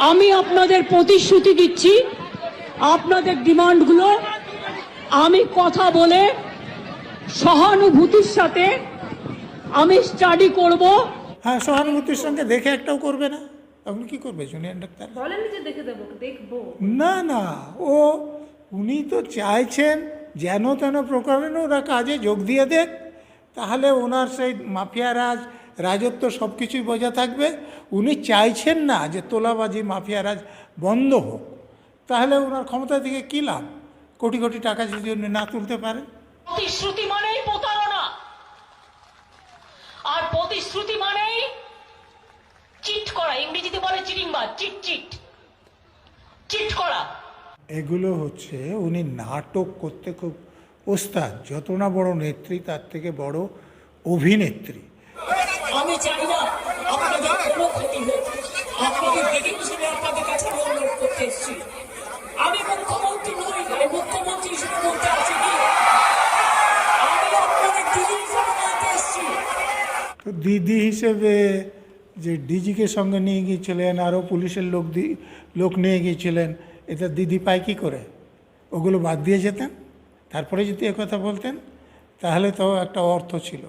আমি আপনাদের প্রতিশ্রুতি দিচ্ছি আপনাদের ডিমান্ডগুলো আমি কথা বলে সহানুভূতির সাথে আমি স্টাডি করব। হ্যাঁ সহানুভূতির সঙ্গে দেখে একটাও করবে না। আপনি কি করবে জুনিয়র ডাক্তার? বলেন যে দেখে দেবো দেখব। না না ও উনি তো চাইছেন যেন তেন প্রকারেণ ওরা কাজে যোগ দিয়ে দেখ তাহলে ওনার সেই মাফিয়া রাজ রাজত্ব সব কিছুই বজায় থাকবে। উনি চাইছেন না যে তোলাবাজি মাফিয়া রাজ বন্ধ হোক। তাহলে ওনার ক্ষমতা থেকে কী লাভ? কোটি কোটি টাকা যদি উনি না তুলতে পারে? প্রতিশ্রুতি মানেই প্রতারণা। আর প্রতিশ্রুতি মানেই চিট করা। ইংরেজিতে বলে চিটিংবাজ চিট চিট। চিট করা। এগুলো হচ্ছে উনি নাটক করতে খুব ওস্তাদ যত না বড় নেত্রী তার থেকে বড় অভিনেত্রী। আমি চাই না। আপনাদের কোনো ক্ষতি হোক আপনাদের দিদি হিসেবে আপনাদের কাছে আমি অনুরোধ করতে এসেছি। আমি মুখ্যমন্ত্রী নই আমি মুখ্যমন্ত্রী হিসেবে বলতে আছি কি? আমি আপনাদের দিদি হিসেবে বলতে এসেছি। তো দিদি হিসেবে যে ডিজিকে সঙ্গে নিয়ে গিয়েছিলেন আরও পুলিশের লোক দি লোক নিয়ে গিয়েছিলেন এটা দিদি পায় কী করে? ওগুলো বাদ দিয়ে যেতেন? তারপরে যদি কথা বলতেন তাহলে তো একটা অর্থ ছিল।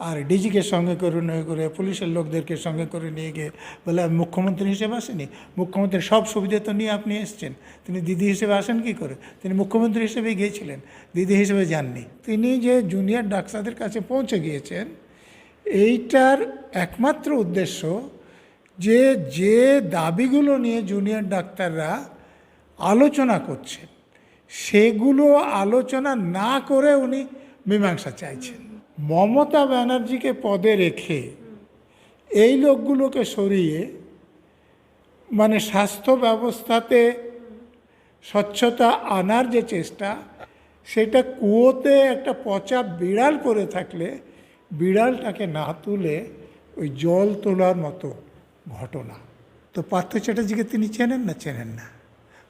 আর ডিজিকে সঙ্গে করে নিয়ে করে পুলিশের লোকদেরকে সঙ্গে করে নিয়ে গিয়ে বলে, আমি মুখ্যমন্ত্রী হিসেবে আসেনি। মুখ্যমন্ত্রীর সব সুবিধা তো নিয়ে আপনি এসছেন। তিনি দিদি হিসেবে আসেন কি করে? তিনি মুখ্যমন্ত্রী হিসেবেই গিয়েছিলেন। দিদি হিসেবে যাননি। তিনি যে জুনিয়র ডাক্তারদের কাছে পৌঁছে গিয়েছেন, এইটার একমাত্র উদ্দেশ্য যে যে দাবিগুলো নিয়ে জুনিয়র ডাক্তাররা আলোচনা করছেন, সেগুলো আলোচনা না করে উনি মীমাংসা চাইছেন। মমতা ব্যানার্জিকে পদে রেখে এই লোকগুলোকে সরিয়ে মানে স্বাস্থ্য ব্যবস্থাতে স্বচ্ছতা আনার যে চেষ্টা, সেটা কুয়োতে একটা পচা বিড়াল পড়ে থাকলে বিড়ালটাকে না তুলে ওই জল তোলার মতো ঘটনা। তো পার্থ চ্যাটার্জিকে তিনি চেনেন না? চেনেন না।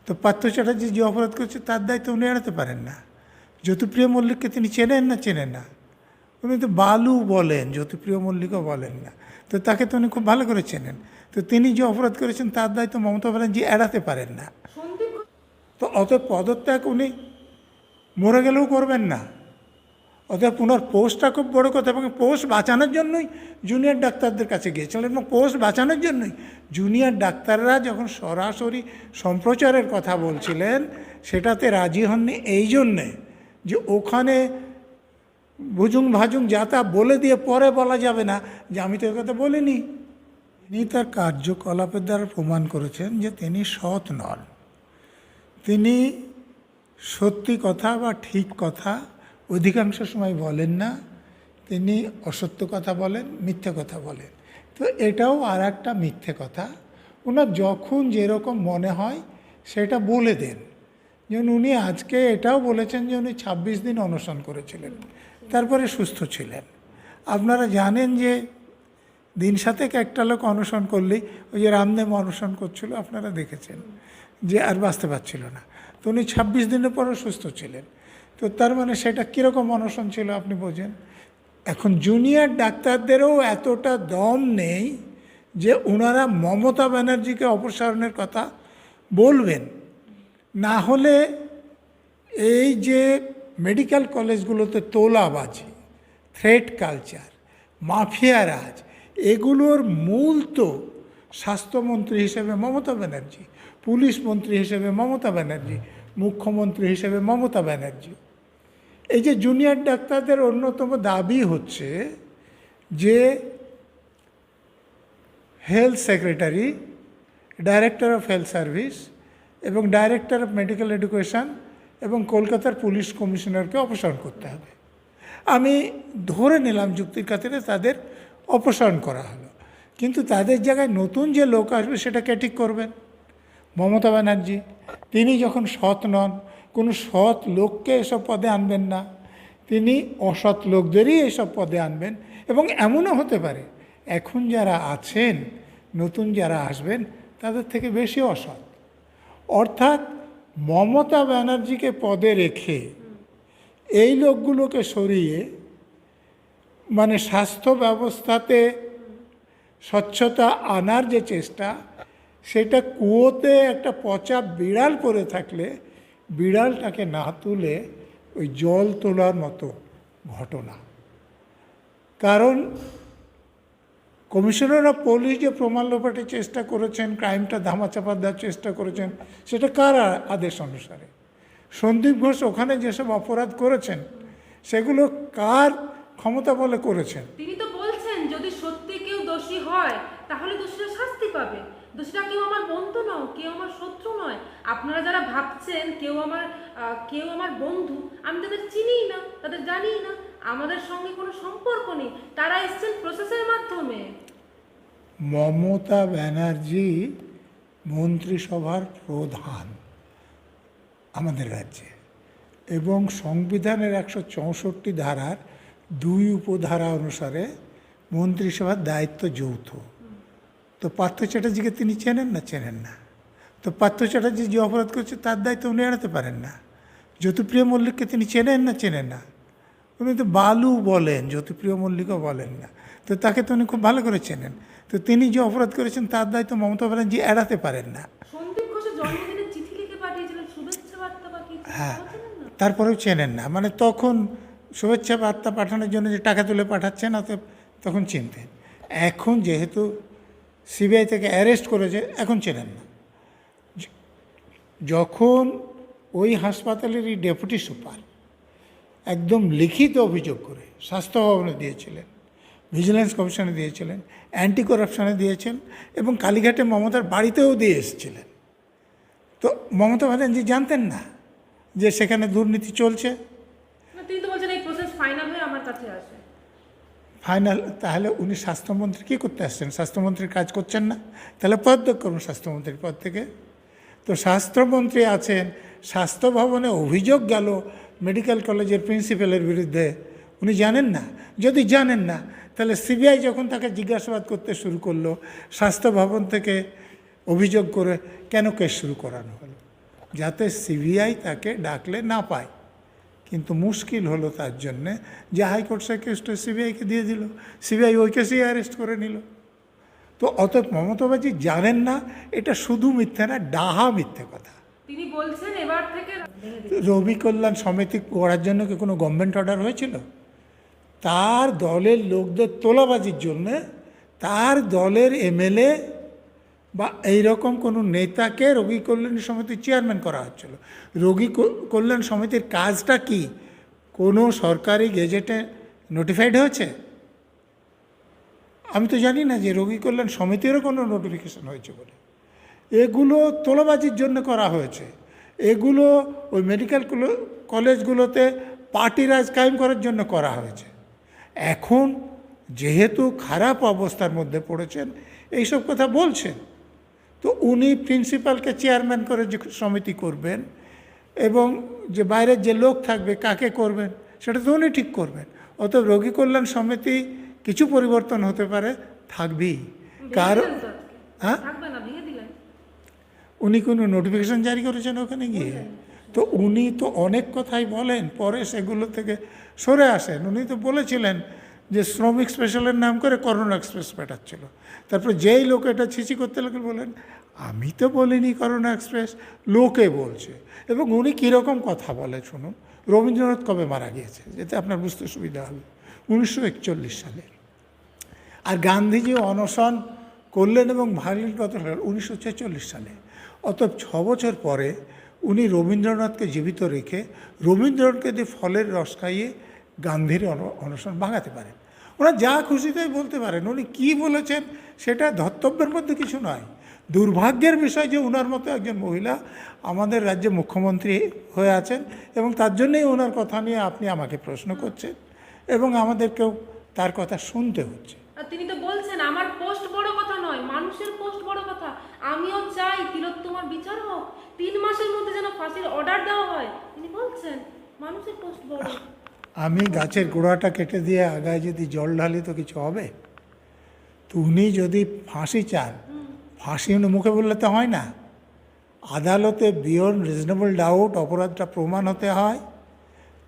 তো পার্থ চ্যাটার্জি যে অপরাধ করছে তার দায়িত্ব উনি এড়াতে পারেন না। জ্যোতিপ্রিয় মল্লিককে তিনি চেনেন না? চেনেন না। উনি তো বালু বলেন জ্যোতিপ্রিয় মল্লিকও বলেন না। তো তাকে তো উনি খুব ভালো করে চেনেন। তো তিনি যে অপরাধ করেছেন তার দায়িত্ব মমতা ব্যানার্জি এড়াতে পারেন না। তো অত পদত্যাগ উনি মরে গেলেও করবেন না। অতএব পুনর পোস্টটা খুব বড় কথা এবং পোস্ট বাঁচানোর জন্যই জুনিয়র ডাক্তারদের কাছে গিয়েছিলেন এবং পোস্ট বাঁচানোর জন্যই জুনিয়র ডাক্তাররা যখন সরাসরি সম্প্রচারের কথা বলছিলেন সেটাতে রাজি হননি। এই জন্যে যে ওখানে ভুজুং ভাজুং যা তা বলে দিয়ে পরে বলা যাবে না। যে আমি তো কথা বলিনি। তিনি তার কার্যকলাপের দ্বারা প্রমাণ করেছেন যে তিনি সৎ নন। তিনি সত্যি কথা বা ঠিক কথা অধিকাংশ সময় বলেন না। তিনি অসত্য কথা বলেন, মিথ্যে কথা বলেন। তো এটাও আর একটা মিথ্যে কথা। ওনার যখন যেরকম মনে হয়, সেটা বলে দেন। যেমন উনি আজকে এটাও বলেছেন যে উনি ছাব্বিশ দিন অনশন করেছিলেন। তারপরে সুস্থ ছিলেন। আপনারা জানেন যে দিন সাতেক একটা লোক অনশন করলেই ওই যে রামদেব অনশন করছিল, আপনারা দেখেছেন যে আর বাঁচতে পারছিল না। তো উনি ছাব্বিশ দিনের পরও সুস্থ ছিলেন। তো তার মানে সেটা কীরকম অনশন ছিল আপনি বোঝেন? এখন জুনিয়র ডাক্তারদেরও এতটা দম নেই যে ওনারা মমতা ব্যানার্জিকে অপসারণের কথা বলবেন। না হলে এই যে মেডিকেল কলেজগুলোতে তোলাবাজি থ্রেট কালচার, মাফিয়া রাজ, এগুলোর মূল তো স্বাস্থ্যমন্ত্রী হিসেবে মমতা ব্যানার্জি, পুলিশ মন্ত্রী হিসেবে মমতা ব্যানার্জি, মুখ্যমন্ত্রী হিসেবে মমতা ব্যানার্জি। এই যে জুনিয়র ডাক্তারদের অন্যতম দাবি হচ্ছে যে health secretary, director of health service এবং ডাইরেক্টর অফ মেডিকেল এডুকেশন এবং কলকাতার পুলিশ কমিশনারকে অপসারণ করতে হবে। আমি ধরে নিলাম যুক্তির খাতিরে তাদের অপসারণ করা হলো। কিন্তু তাদের জায়গায় নতুন যে লোক আসবে সেটাকে ঠিক করবেন? মমতা ব্যানার্জি, তিনি যখন সৎ নন, কোনো সৎ লোককে এসব পদে আনবেন না। তিনি অসৎ লোকদেরই এসব পদে আনবেন এবং এমনও হতে পারে, এখন যারা আছেন, নতুন যারা আসবেন, তাদের থেকে বেশি অসৎ। অর্থাৎ মমতা ব্যানার্জিকে পদে রেখে এই লোকগুলোকে সরিয়ে মানে স্বাস্থ্য ব্যবস্থাতে স্বচ্ছতা আনার যে চেষ্টা, সেটা কুয়োতে একটা পচা বিড়াল পড়ে থাকলে বিড়ালটাকে না তুলে ওই জল তোলার মতো ঘটনা। কারণ কমিশনার অফ পুলিশ যে প্রমাণ লোপাটের চেষ্টা করেছেন, ক্রাইমটা ধামাচাপা দেওয়ার চেষ্টা করেছেন, সেটা কার আদেশ অনুসারে? সন্দীপ ঘোষ ওখানে যেসব অপরাধ করেছেন, সেগুলো কার ক্ষমতা বলে করেছেন? তিনি তো বলছেন, যদি সত্যি কেউ দোষী হয়, তাহলে দোষীরা শাস্তি পাবে। দোষীরা কেউ আমার বন্ধু নয়, কেউ আমার শত্রু নয়। আপনারা যারা ভাবছেন কেউ আমার কেউ আমার বন্ধু, আমি তাদের চিনিই না, তাদের জানিই না। আমাদের সঙ্গে কোনো সম্পর্ক নেই। তারা এসছেন প্রসেসের মাধ্যমে। মমতা ব্যানার্জি মন্ত্রিসভার প্রধান আমাদের রাজ্যে এবং সংবিধানের একশো চৌষট্টি ধারার দুই উপধারা অনুসারে মন্ত্রিসভার দায়িত্ব যৌথ। তো পার্থ চ্যাটার্জিকে তিনি চেনেন না? চেনেন না। তো পার্থ চ্যাটার্জি যে অপরাধ করছে তার দায়িত্ব উনি এড়াতে পারেন না। জ্যোতিপ্রিয় মল্লিককে তিনি চেনেন না? চেনেন না। উনি তো বালু বলেন জ্যোতিপ্রিয় মল্লিকও বলেন না। তো তাকে তো উনি খুব ভালো করে চেনেন। তো তিনি যে অপরাধ করেছেন তার দায়িত্ব মমতা ব্যানার্জি এড়াতে পারেন না। হ্যাঁ? তারপরেও চেনেন না। মানে তখন শুভেচ্ছা বার্তা পাঠানোর জন্য যে টাকা তুলে পাঠাচ্ছেন অতএব তখন চিনতেন। এখন যেহেতু সিবিআই থেকে অ্যারেস্ট করেছে এখন চেনেন না। যখন ওই হাসপাতালেরই ডেপুটি সুপার একদম লিখিত অভিযোগ করে স্বাস্থ্য ভবনে দিয়েছিলেন ভিজিলেন্স কমিশনে দিয়েছিলেন অ্যান্টি করাপশনে দিয়েছেন এবং কালীঘাটে মমতার বাড়িতেও দিয়ে এসেছিলেন। তো মমতা ব্যানার্জি জানতেন না যে সেখানে দুর্নীতি চলছে। ফাইনাল তাহলে উনি স্বাস্থ্যমন্ত্রী কী করতে আসছেন? স্বাস্থ্যমন্ত্রীর কাজ করছেন না? তাহলে পদত্যাগ করুন স্বাস্থ্যমন্ত্রীর পদ থেকে। তো স্বাস্থ্যমন্ত্রী আছেন স্বাস্থ্য ভবনে অভিযোগ গেল মেডিকেল কলেজের প্রিন্সিপালের বিরুদ্ধে, উনি জানেন না? যদি জানেন না, তাহলে সিবিআই যখন তাকে জিজ্ঞাসাবাদ করতে শুরু করল, স্বাস্থ্য ভবন থেকে অভিযোগ করে কেন কেস শুরু করানো হলো? যাতে সিবিআই তাকে ডাকলে না পায়। কিন্তু মুশকিল হলো তার জন্যে যে হাইকোর্ট সে কেসটা সিবিআইকে দিয়ে দিল। সিবিআই ওই কেসেই অ্যারেস্ট করে নিল। তো অতএব মমতা জানেন না, এটা শুধু মিথ্যে না, ডাহা মিথ্যে কথা। তিনি বলছেন এবার থেকে রবি কল্যাণ সমিতি করার জন্য কি কোনো গভর্নমেন্ট অর্ডার হয়েছিল? তার দলের লোকদের তোলাবাজির জন্যে তার দলের এমএলএ বা এইরকম কোনো নেতাকে রোগী কল্যাণ সমিতির চেয়ারম্যান করা হচ্ছিল। রোগী কল্যাণ সমিতির কাজটা কি? কোনো সরকারি গেজেটে নোটিফাইড হয়েছে? আমি তো জানি না যে রোগী কল্যাণ সমিতিরও কোনো নোটিফিকেশন হয়েছে বলে। এগুলো তোলাবাজির জন্য করা হয়েছে। এগুলো ওই মেডিকেল কলেজগুলোতে পার্টি রাজ কায়েম করার জন্য করা হয়েছে। এখন যেহেতু খারাপ অবস্থার মধ্যে পড়েছেন এইসব কথা বলছেন। তো উনি প্রিন্সিপালকে চেয়ারম্যান করে যে সমিতি করবেন এবং যে বাইরের যে লোক থাকবে কাকে করবেন সেটা তো উনি ঠিক করবেন। অতএব রোগী কল্যাণ সমিতি কিছু পরিবর্তন হতে পারে থাকবেই। কারণ। হ্যাঁ থাকবে না ভেঙে দিলেন উনি কোনো নোটিফিকেশন জারি করেছেন ওখানে গিয়ে? তো উনি তো অনেক কথাই বলেন পরে সেগুলো থেকে সরে আসেন। উনি তো বলেছিলেন যে শ্রমিক স্পেশালের নাম করে করোনা এক্সপ্রেস পাঠাচ্ছিল। তারপর যেই লোক এটা ছিচি করতে লাগলেন বলেন আমি তো বলিনি করোনা এক্সপ্রেস লোকে বলছে। এবং উনি কীরকম কথা বলে শুনুন রবীন্দ্রনাথ কবে মারা গিয়েছে যেতে আপনার বুঝতে সুবিধা হবে। উনিশশো একচল্লিশ সালে। আর গান্ধীজি অনশন করলেন এবং ভায়োলিন কত উনিশশো ছেচল্লিশ সালে। অতএব ছ বছর পরে উনি রবীন্দ্রনাথকে জীবিত রেখে রবীন্দ্রনাথকে দিয়ে ফলের রস খাইয়ে গান্ধীর অন- অনশন ভাঙাতে পারেন। ওরা যা খুশি তাই বলতে পারেন। উনি কী বলেছেন সেটা ধর্তব্যের মধ্যে কিছু নয়। দুর্ভাগ্যের বিষয় যে ওনার মতো একজন মহিলা আমাদের রাজ্যে মুখ্যমন্ত্রী হয়ে আছেন এবং তার জন্যই ওনার কথা নিয়ে আপনি আমাকে প্রশ্ন করছেন এবং আমাদেরকেও তার কথা শুনতে হচ্ছে। তিনি তো বলছেন, আমার পোস্ট বড় কথা নয়, মানুষের পোস্ট বড় কথা আমিও চাই তিলোত্তমার বিচার হোক। তিন মাসের মধ্যে যেন ফাঁসির অর্ডার দেওয়া হয়। তিনি বলছেন মানুষের পোস্ট বড়। আমি গাছের গোড়াটা কেটে দিয়ে আগায় যদি জল ঢালি তো কিছু হবে? তো উনি যদি ফাঁসি চান ফাঁসি উনি মুখে বললে তো হয় না। আদালতে বিয়ন্ড রিজনেবল ডাউট অপরাধটা প্রমাণ হতে হয়।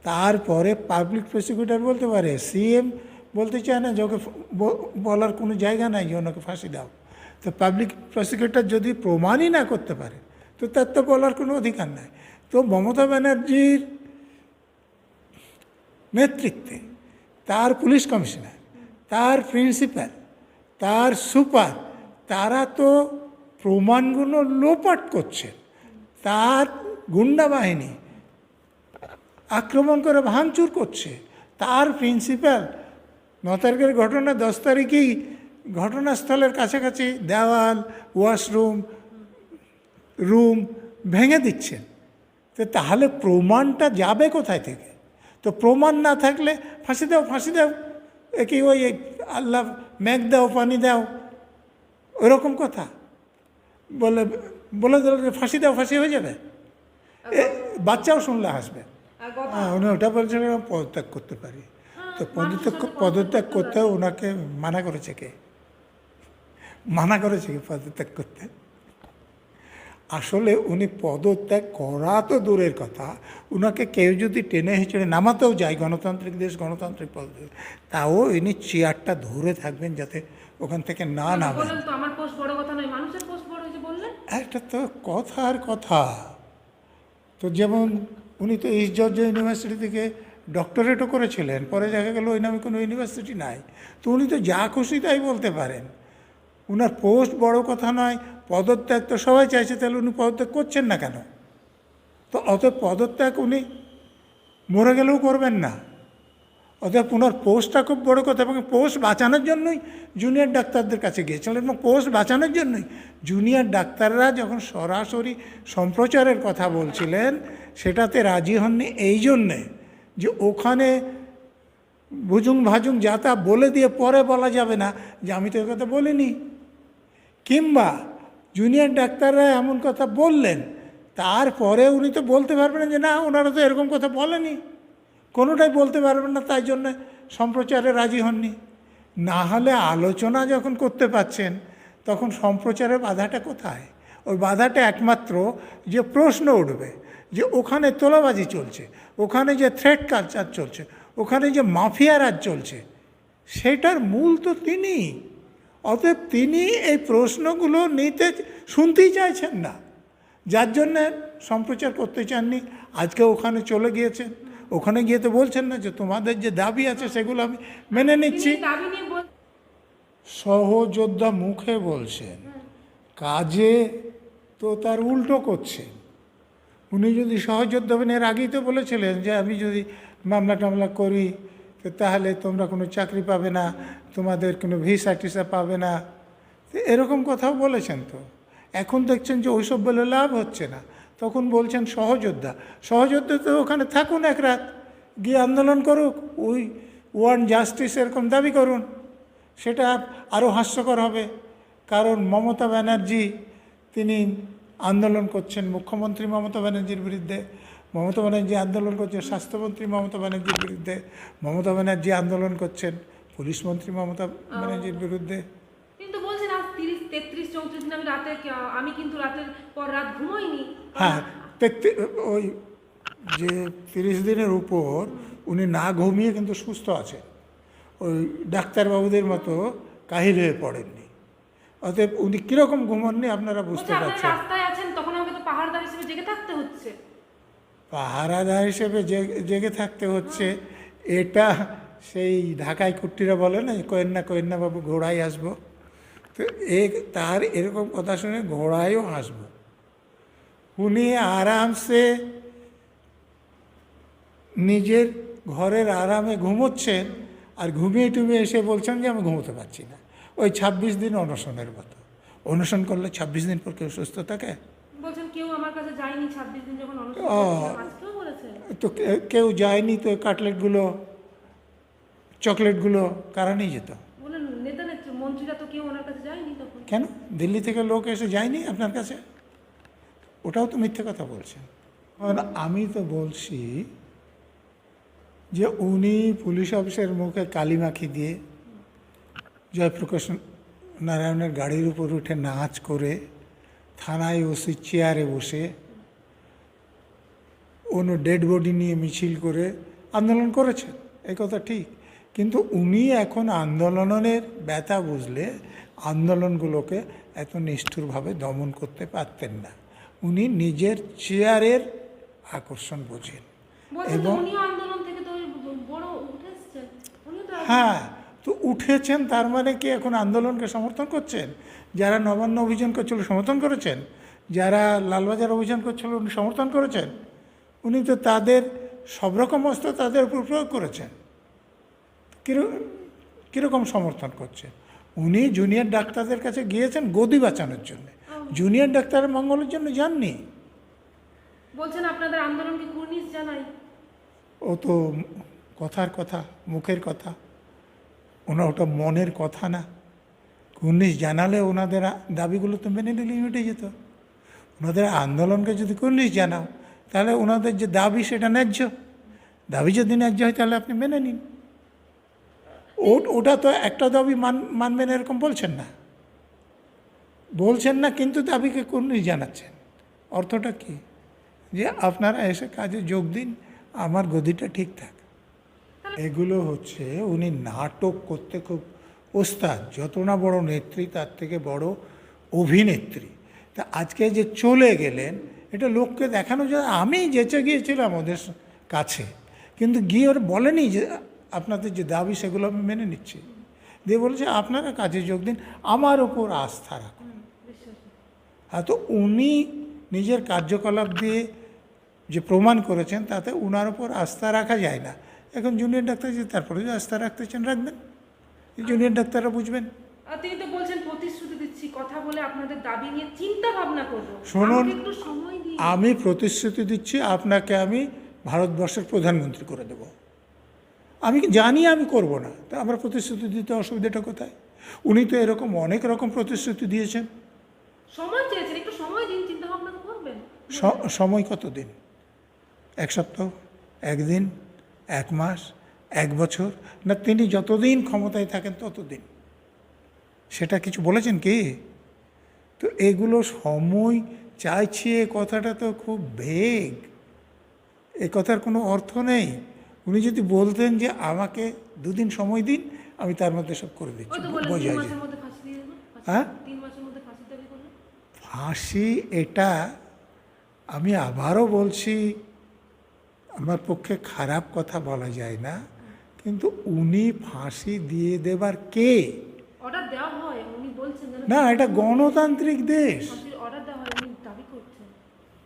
তারপরে পাবলিক প্রসিকিউটর বলতে পারে সিএম বলতে চায় না যে ওকে বলার কোনো জায়গা নাই যে ওনাকে ফাঁসি দাও। তো পাবলিক প্রসিকিউটর যদি প্রমাণই না করতে পারে, তো তার তো বলার কোনো অধিকার নাই। তো মমতা ব্যানার্জির নেতৃত্বে তার পুলিশ কমিশনার, তার প্রিন্সিপাল, তার সুপার, তারা তো প্রমাণগুলো লোপাট করছে। তার গুন্ডা বাহিনী আক্রমণ করে ভাঙচুর করছে। তার প্রিন্সিপাল ন তারিখের ঘটনা দশ তারিখেই ঘটনাস্থলের কাছাকাছি দেওয়াল ওয়াশরুম রুম ভেঙে দিচ্ছেন তো তাহলে প্রমাণটা যাবে কোথায় থেকে? তো প্রমাণ না থাকলে ফাঁসি দাও ফাঁসি দাও। একই ওই আল্লাহ মেঘ দাও পানি দাও। ওরকম কথা। বলে বলে দিল যে ফাঁসি দাও ফাঁসি হয়ে যাবে। এ, বাচ্চাও শুনলে হাসবে। হ্যাঁ উনি ওটা বলছিলেন পদত্যাগ করতে পারি। তো পদত্যাগ পদত্যাগ করতেও ওনাকে মানা করেছে কে? মানা করেছে কি পদত্যাগ করতে? আসলে উনি পদত্যাগ করা তো দূরের কথা। উনাকে কেউ যদি টেনে হেঁচড়ে নামাতেও যায় গণতান্ত্রিক দেশ গণতান্ত্রিক পদ্ধতি তাও ইনি চেয়ারটা ধরে থাকবেন যাতে ওখান থেকে না নামেন। একটা তো কথার কথা। তো যেমন উনি তো ইস্ট জর্জ ইউনিভার্সিটি থেকে ডক্টরেটও করেছিলেন পরে দেখা গেল ওই নামে কোনো ইউনিভার্সিটি নাই। তো উনি তো যা খুশি তাই বলতে পারেন। উনার পোস্ট বড় কথা নয়, পদত্যাগ তো সবাই চাইছে, তাহলে উনি পদত্যাগ করছেন না কেন? তো অত পদত্যাগ উনি মরে গেলেও করবেন না। অতএব ওনার পোস্টটা খুব বড় কথা, এবং পোস্ট বাঁচানোর জন্যই জুনিয়র ডাক্তারদের কাছে গিয়েছিলেন, এবং পোস্ট বাঁচানোর জন্যই জুনিয়র ডাক্তাররা যখন সরাসরি সম্প্রচারের কথা বলছিলেন, সেটাতে রাজি হননি এই জন্যে যে ওখানে ভুজুং ভাজুং যা তা বলে দিয়ে পরে বলা যাবে না, যে আমি তো কথা বলিনি। কিংবা জুনিয়র ডাক্তাররা এমন কথা বললেন, তারপরে উনি তো বলতে পারবেন যে না, ওনারা তো এরকম কথা বলেনি। কোনোটাই বলতে পারবেন না, তাই জন্য সম্প্রচারে রাজি হননি। না হলে আলোচনা যখন করতে পাচ্ছেন তখন সম্প্রচারের বাধাটা কোথায়? ওই বাধাটা একমাত্র যে প্রশ্ন উঠবে, যে ওখানে তোলাবাজি চলছে, ওখানে যে থ্রেড কালচার চলছে, ওখানে যে মাফিয়া রাজ চলছে, সেটার মূল তো তিনি অতএব তিনি এই প্রশ্নগুলো নিতে শুনতেই চাইছেন না। যার জন্যে সম্প্রচার করতে চাননি। আজকে ওখানে চলে গিয়েছেন। ওখানে গিয়ে তো বলছেন না যে তোমাদের যে দাবি আছে সেগুলো আমি মেনে নিচ্ছি। সহযোদ্ধা মুখে বলছেন কাজে তো তার উল্টো করছেন উনি যদি সহযোদ্ধা হবেন এর আগেই তো বলেছিলেন যে আমি যদি মামলা টামলা করি তো তাহলে তোমরা কোনো চাকরি পাবে না, তোমাদের কোনো ভিসা টিসা পাবে না। এরকম কথাও বলেছেন তো। এখন দেখছেন যে ওইসব বলে লাভ হচ্ছে না। তখন বলছেন সহযোদ্ধা সহযোদ্ধা তো ওখানে থাকুন এক রাত, গিয়ে আন্দোলন করুক, ওই ওয়ান জাস্টিস এরকম দাবি করুন, সেটা আরও হাস্যকর হবে। কারণ মমতা ব্যানার্জি, তিনি আন্দোলন করছেন মুখ্যমন্ত্রী মমতা ব্যানার্জির বিরুদ্ধে। মমতা ব্যানার্জি আন্দোলন করছেন স্বাস্থ্যমন্ত্রী মমতা ব্যানার্জির বিরুদ্ধে মমতা ব্যানার্জি আন্দোলন করছেন পুলিশ মন্ত্রী মমতা ব্যানার্জির বিরুদ্ধে। কিন্তু বলছেন আজ তিরিশ তেত্রিশ চৌত্রিশ দিন আমি রাতে আমি কিন্তু রাতের পর রাত ঘুমোইনি। হ্যাঁ ওই যে তিরিশ দিনের উপর উনি না ঘুমিয়ে কিন্তু সুস্থ আছেন। ওই ডাক্তারবাবুদের মতো কাহিল হয়ে পড়েননি। অতএব উনি কীরকম ঘুমননি আপনারা বুঝতে পারছেন। রাস্তায় আছেন তখন আমাকে তো পাহাড়দার হিসেবে জেগে থাকতে হচ্ছে। পাহারাদার হিসেবে জেগে থাকতে হচ্ছে। এটা সেই ঢাকায় কুট্টিরা বলে না যে কোয়েন না কোয়েন বাবু ঘোড়ায় আসব। তো এ, তার এরকম কথা শুনে ঘোড়ায়ও আসব। উনি আরামসে নিজের ঘরের আরামে ঘুমোচ্ছেন আর ঘুমিয়ে টুমিয়ে এসে বলছেন যে, আমি ঘুমোতে পারছি না। ওই ছাব্বিশ দিন অনশনের মতো। অনশন করলে ছাব্বিশ দিন পর কেউ সুস্থ থাকে? কেউ আমার কাছে যায়নি দিন যখন। আজকেও তো কেউ যায়নি তো কাটলেটগুলো চকলেটগুলো কারা নিয়ে যেত? নেতা নেত্রী মন্ত্রীরা তো কেউ ওনার কাছে যায়নি তখন। কেন? দিল্লি থেকে লোক এসে যায়নি আপনার কাছে? ওটাও তো মিথ্যে কথা বলছেন। আমি তো বলছি যে উনি পুলিশ অফিসের মুখে কালি মাখি দিয়ে জয়প্রকাশ নারায়ণের গাড়ির উপর উঠে নাচ করে থানায় ওসি চেয়ারে বসে কোনো ডেড বডি নিয়ে মিছিল করে আন্দোলন করেছেন এই কথা ঠিক। কিন্তু উনি এখন আন্দোলনের ব্যথা বুঝলে আন্দোলনগুলোকে এত নিষ্ঠুরভাবে দমন করতে পারতেন না। উনি নিজের চেয়ারের আকর্ষণ বোঝেন। এবং- হ্যাঁ তো উঠেছেন তার মানে কি এখন আন্দোলনকে সমর্থন করছেন? যারা নবান্ন অভিযান করছিল সমর্থন করেছেন? যারা লালবাজার অভিযান করছিল উনি সমর্থন করেছেন? উনি তো তাদের সব রকম অস্ত্র তাদের উপর প্রয়োগ করেছেন। কীরকম সমর্থন করছেন উনি জুনিয়র ডাক্তারদের কাছে গিয়েছেন গদি বাঁচানোর জন্য। জুনিয়র ডাক্তারের মঙ্গলের জন্য যাননি। বলছেন আপনাদের আন্দোলনকে কুর্নিশ জানাই। ও তো কথার কথা মুখের কথা। ওনার ওটা মনের কথা না। কুর্নিশ জানালে ওনাদের দাবিগুলো তো মেনে নিলে মিটে যেত। ওনাদের আন্দোলনকে যদি কুর্নিশ জানাও, তাহলে ওনাদের যে দাবি সেটা ন্যায্য। দাবি যদি ন্যায্য হয়, তাহলে আপনি মেনে নিন। ওটা তো একটা দাবি মান মানবেন এরকম বলছেন না। বলছেন না, কিন্তু দাবিকে কুর্নিশ জানাচ্ছেন। অর্থটা কি? যে আপনারা এসে কাজে যোগ দিন, আমার গদিটা ঠিক থাক। এগুলো হচ্ছে, উনি নাটক করতে খুব ওস্তাদ, যত না বড় নেত্রী, তার থেকে বড় অভিনেত্রী। তা আজকে যে চলে গেলেন, এটা লোককে দেখানো যায়, আমি যেচে গিয়েছিলাম ওদের কাছে, কিন্তু গিয়ে ওরা বলেনি যে, আপনাদের যে দাবি, সেগুলো আমি মেনে নিচ্ছি। দিয়ে বলেছে, আপনারা কাজে যোগ দিন, আমার ওপর আস্থা রাখুন। হ্যাঁ তো উনি নিজের কার্যকলাপ দিয়ে যে প্রমাণ করেছেন, তাতে উনার ওপর আস্থা রাখা যায় না। এখন জুনিয়র ডাক্তার যে তারপরে যদি আস্থা রাখতে চান রাখবেন জুনিয়র ডাক্তাররা বুঝবেন। তিনি তো বলছেন প্রতিশ্রুতি দিচ্ছি কথা বলে আপনাদের দাবি নিয়ে চিন্তা ভাবনা করব। শুনুন, আমি প্রতিশ্রুতি দিচ্ছি আপনাকে আমি ভারতবর্ষের প্রধানমন্ত্রী করে দেব। আমি জানি আমি করব না তা আমার প্রতিশ্রুতি দিতে অসুবিধাটা কোথায়? উনি তো এরকম অনেক রকম প্রতিশ্রুতি দিয়েছেন। সময় চেয়েছেন একটু সময় দিন চিন্তা ভাবনা করবেন। সময় কত দিন এক সপ্তাহ? একদিন? এক মাস এক বছর না তিনি যতদিন ক্ষমতায় থাকেন ততদিন। সেটা কিছু বলেছেন কি? তো এগুলো সময় চাইছি এ কথাটা তো খুব ভেগ। এ কথার কোনো অর্থ নেই। উনি যদি বলতেন যে আমাকে দুদিন সময় দিন আমি তার মধ্যে সব করে দিচ্ছি। বোঝা যায়। হ্যাঁ? ফাঁসি এটা আমি আবারও বলছি আমার পক্ষে খারাপ কথা বলা যায় না কিন্তু উনি ফাঁসি দিয়ে দেবার কে? না এটা গণতান্ত্রিক দেশ।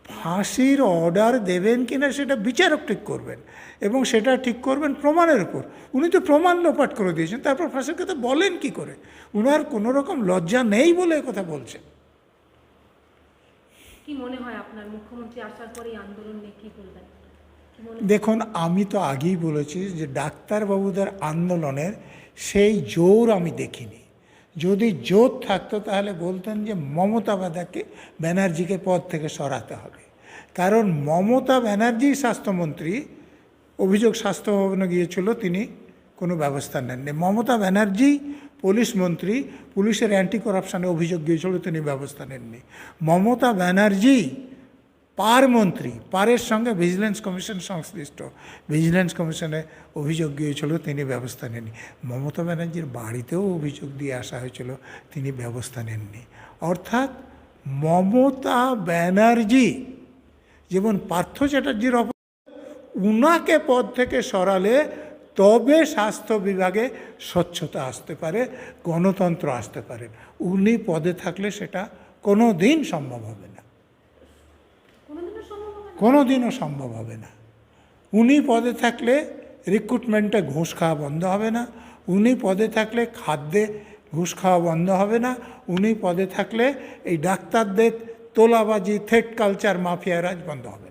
ফাঁসির অর্ডার দেবেন কিনা সেটা বিচারক ঠিক করবেন এবং সেটা ঠিক করবেন প্রমাণের উপর। উনি তো প্রমাণ লোপাট করে দিয়েছেন তারপর ফাঁসির কথা বলেন কি করে? উনার কোনো রকম লজ্জা নেই বলে কথা বলছেন। কি মনে হয় আপনার মুখ্যমন্ত্রী আসার পরে আন্দোলন নিয়ে কি বলবেন? কি মনে দেখুন, আমি তো আগেই বলেছি যে ডাক্তারবাবুদের আন্দোলনের সেই জোর আমি দেখিনি। যদি জোর থাকতো তাহলে বলতেন যে মমতা বাদাকে ব্যানার্জিকে পদ থেকে সরাতে হবে। কারণ মমতা ব্যানার্জি স্বাস্থ্যমন্ত্রী, অভিযোগ স্বাস্থ্য ভবনে গিয়েছিল, তিনি কোনো ব্যবস্থা নেননি। মমতা ব্যানার্জি পুলিশ মন্ত্রী, পুলিশের অ্যান্টি করাপশানে অভিযোগ গিয়েছিল, তিনি ব্যবস্থা নেননি। মমতা ব্যানার্জি পার মন্ত্রী, পারের সঙ্গে ভিজিলেন্স কমিশন সংশ্লিষ্ট। ভিজিলেন্স কমিশনে অভিযোগ গিয়েছিল তিনি ব্যবস্থা নেননি। মমতা ব্যানার্জির বাড়িতেও অভিযোগ দিয়ে আসা হয়েছিল, তিনি ব্যবস্থা নেননি। অর্থাৎ মমতা ব্যানার্জি, যেমন পার্থ চ্যাটার্জির অপ, উনাকে পদ থেকে সরালে তবে স্বাস্থ্য বিভাগে স্বচ্ছতা আসতে পারে, গণতন্ত্র আসতে পারে। উনি পদে থাকলে সেটা কোনো দিন সম্ভব হবে না কোনোদিনও সম্ভব হবে না কোনো দিনও সম্ভব হবে না। উনি পদে থাকলে রিক্রুটমেন্টে ঘুষ খাওয়া বন্ধ হবে না। উনি পদে থাকলে খাদ্যে ঘুষ খাওয়া বন্ধ হবে না। উনি পদে থাকলে এই ডাক্তারদের তোলাবাজি থেট কালচার মাফিয়া রাজ বন্ধ হবে।